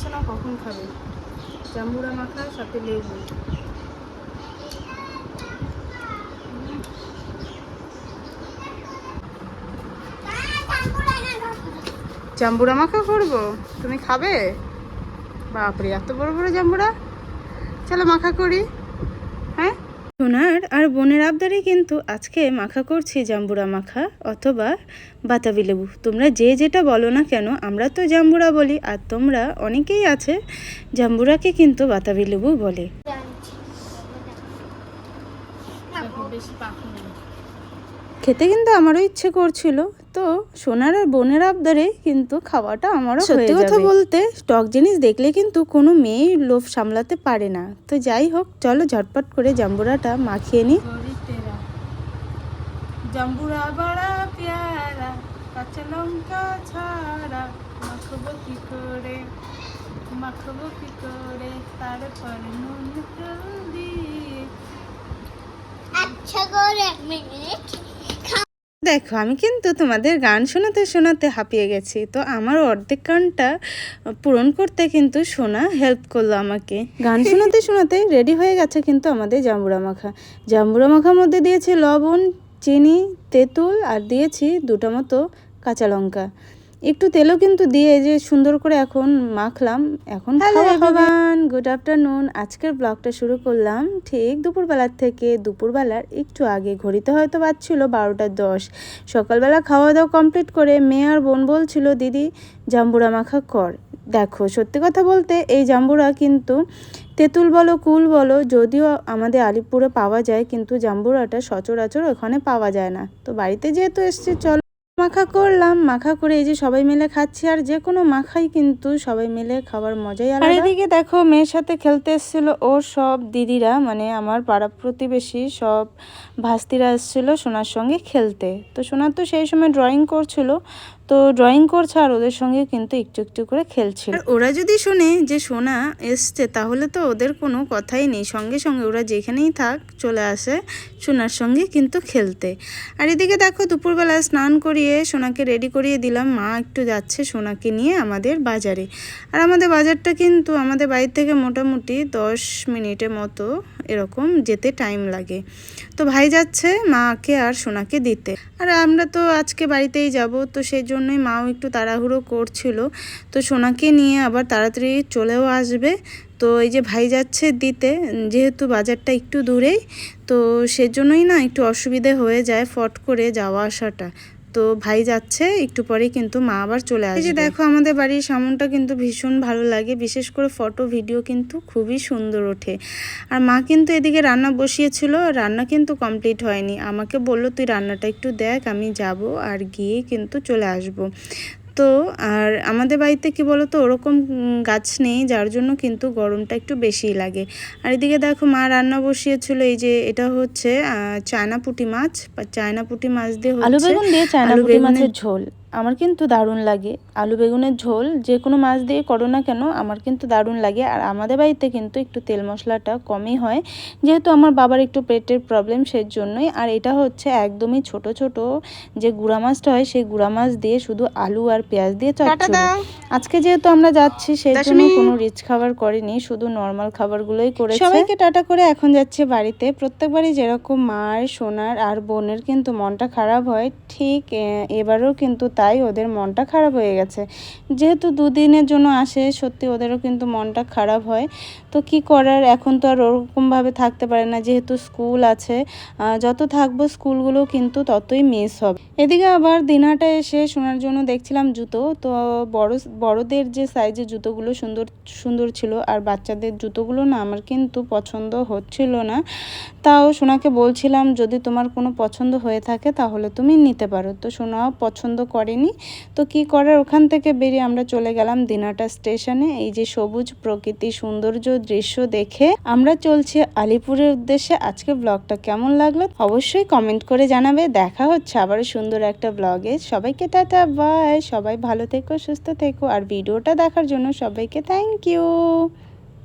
পাচ্ছে না, কখন খাবে? জাম্বুরা মাখা, সাথে লেবু। জাম্বুরা মাখা করব? তুমি খাবে? বাপরে, এত বড় বড় জাম্বুরা। চলো মাখা করি। হ্যাঁ? সোনার আর বোনের আবদারে কিন্তু আজকে মাখা করছি জাম্বুরা মাখা অথবা বাতাবি লেবু। তোমরা যে যেটা বলো না কেন আমরা তো জাম্বুরা বলি আর তোমরা অনেকেই আছে জাম্বুরাকে কিন্তু বাতাবি লেবু বলে। খেতে কিন্তু আমারও ইচ্ছে করছিল। তো সোনার আর বোনের আবদারে কিন্তু খাওয়াটা আমারও সত্যি কথা বলতে টক জিনিস দেখলে কিন্তু কোনো মেয়ে লোভ সামলাতে পারে না। তো যাই হোক চলো ঝটপট করে জাম্বুরাটা মাখিয়ে নিই জাম্বুরা বড়া পেয়ারা কাঁচা লঙ্কা ছাড়া মাখবো কি করে? মাখবো কি করে? তারপরে নুন দিয়ে আচ্ছা করে এক মিনিট। দেখো আমি কিন্তু তোমাদের গান শোনাতে শোনাতে হাঁপিয়ে গেছি। তো আমার অর্ধেক গানটা পূরণ করতে কিন্তু শোনা হেল্প করল আমাকে। গান শোনাতে শোনাতে রেডি হয়ে গেছে কিন্তু আমাদের জাম্বুরা মাখা। জাম্বুরা মাখার মধ্যে দিয়েছে লবণ চিনি তেঁতুল আর দিয়েছি দুটো মতো কাঁচা লঙ্কা। একটু তেলও কিন্তু দিয়ে যে সুন্দর করে এখন মাখলাম। এখন এভরিওয়ান গুড আফটারনুন আজকের ব্লগটা শুরু করলাম ঠিক দুপুরবেলার থেকে। দুপুরবেলার একটু আগে। ঘড়িতে হয়তো বাজছিল বারোটা দশ। সকালবেলা খাওয়া দাওয়া কমপ্লিট করে মেয়ে আর বোন বলছিল দিদি জাম্বুরা মাখা কর। দেখো সত্যি কথা বলতে এই জাম্বুরা কিন্তু তেঁতুল বলো কুল বলো যদিও আমাদের আলিপুরে পাওয়া যায় কিন্তু জাম্বুরাটা সচরাচর ওখানে পাওয়া যায় না। তো বাড়িতে যেহেতু এসছে চলো মাখা করলাম মাখা করে এই যে সবাই মিলে খাচ্ছি আর যে কোনো মাখাই কিন্তু সবাই মিলে খাবার মজাই আর এদিকে দেখো মেয়ের সাথে খেলতে এসেছিল ওর সব দিদিরা মানে আমার পাড়া প্রতিবেশী সব ভাস্তিরা এসেছিল সোনার সঙ্গে খেলতে। তো সোনার তো সেই সময় ড্রয়িং করছিল তো ড্রয়িং করছে আর ওদের সঙ্গে কিন্তু একটু একটু করে খেলছিল। ওরা যদি শোনে যে সোনা এসছে, তাহলে তো ওদের কোনো কথাই নেই। সঙ্গে সঙ্গে ওরা যেখানেই থাক চলে আসে সোনার সঙ্গে কিন্তু খেলতে। আর এদিকে দেখো, দুপুরবেলা স্নান করিয়ে সোনাকে রেডি করিয়ে দিলাম। মা একটু যাচ্ছে সোনাকে নিয়ে আমাদের বাজারে। আর আমাদের বাজারটা কিন্তু আমাদের বাড়ির থেকে মোটামুটি দশ মিনিটের মতো এরকম যেতে টাইম লাগে। তো ভাই যাচ্ছে মাকে আর সোনাকে দিতে। আর আমরা তো আজকে বাড়িতেই যাব, তো সেই জন্যই মাও একটু তাড়াহুড়ো করছিল। তো সোনাকে নিয়ে আবার তাড়াতাড়ি চলেও আসবে। তো এই যে ভাই যাচ্ছে দিতে, যেহেতু বাজারটা একটু দূরেই, তো সেজন্যই না একটু অসুবিধে হয়ে যায় ফট করে যাওয়া আসাটা। তো ভাই যাচ্ছে একটু পরে কিন্তু মা আবার চলে আসে যে দেখো আমাদের বাড়ির সামনটা কিন্তু ভীষণ ভালো লাগে বিশেষ করে ফটো ভিডিও কিন্তু খুবই সুন্দর ওঠে। আর মা কিন্তু এদিকে রান্না বসিয়েছিল রান্না কিন্তু কমপ্লিট হয়নি। আমাকে বলল তুই রান্নাটা একটু দেখ আমি যাব আর গিয়ে কিন্তু চলে আসব। তো আর আমাদের বাড়িতে কি বলতো ওরকম গাছ নেই যার জন্য কিন্তু গরমটা একটু বেশিই লাগে। আর এদিকে দেখো মা রান্না বসিয়েছিল এই যে এটা হচ্ছে আহ, চায়না পুটি মাছ বা চায়না পুটি মাছ দিয়ে আলু বেগুন দিয়ে চায়না পুটি মাছের ঝোল। আমার কিন্তু দারুণ লাগে। আলু বেগুনের ঝোল যে কোনো মাছ দিয়ে করো না কেন আমার কিন্তু দারুণ লাগে। আর আমাদের বাড়িতে কিন্তু একটু তেল মশলাটা কমই হয়। যেহেতু আমার বাবার একটু পেটের প্রবলেম সেই জন্যই আর এটা হচ্ছে একদমই ছোট ছোট যে গুঁড়া মাছটা হয় সেই গুঁড়া মাছ দিয়ে শুধু আলু আর পেঁয়াজ দিয়ে চচ্চড়ি। আজকে যেহেতু আমরা যাচ্ছি সেই জন্য কোনো রিচ খাবার করিনি শুধু নর্মাল খাবারগুলোই করেছে। সবাইকে টাটা করে এখন যাচ্ছে বাড়িতে। প্রত্যেকবারই যেরকম মার সোনার আর বোনের কিন্তু মনটা খারাপ হয় ঠিক এবারও কিন্তু তাই ওদের মনটা খারাপ হয়ে গেছে। যেহেতু দুদিনের জন্য আসে, সত্যি ওদেরও কিন্তু মনটা খারাপ হয়। তো কি করার? এখন তো আর ওরকমভাবে থাকতে পারে না। যেহেতু স্কুল আছে যত থাকব স্কুলগুলো কিন্তু ততই মিস হবে। এদিকে আবার দিনাটা এসে শোনার জন্য দেখছিলাম জুতো। তো বড়, বড়দের যে সাইজের জুতোগুলো সুন্দর সুন্দর ছিল আর বাচ্চাদের জুতোগুলো না আমার কিন্তু পছন্দ হচ্ছিল না। তাও সোনাকে বলছিলাম, যদি তোমার কোনো পছন্দ হয়ে থাকে তাহলে তুমি নিতে পারো। তো সোনাও পছন্দ করেনি তো কি করার? ওখান থেকে বেরিয়ে আমরা চলে গেলাম দিনাটা স্টেশনে। এই যে সবুজ প্রকৃতি সৌন্দর্য দৃশ্য দেখে আমরা চলছি আলিপুরের উদ্দেশ্যে। আজকে ব্লগটা কেমন লাগল? অবশ্যই কমেন্ট করে জানাবে। দেখা হচ্ছে আবার সুন্দর একটা ব্লগে সবাইকে টাটা বাই সবাই ভালো থেকো, সুস্থ থেকো। আর ভিডিওটা দেখার জন্য সবাইকে থ্যাংক ইউ